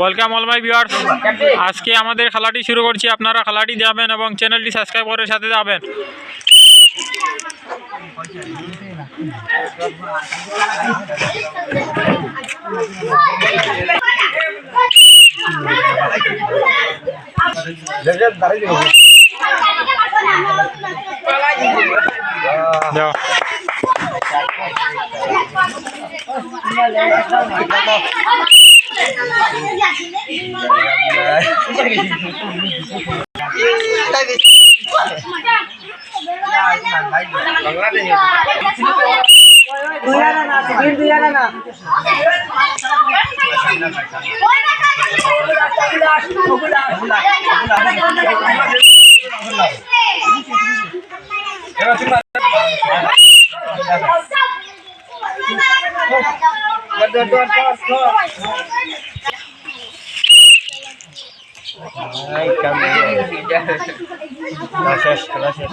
Welcome all my viewers আজকে আমাদের খেলাটি শুরু করছি। আপনারা খেলাটি যাবেন এবং চ্যানেলটি সাবস্ক্রাইব করার সাথে যাবেন Dor, dor, dor, dor. Ay, kami. Gracias, gracias.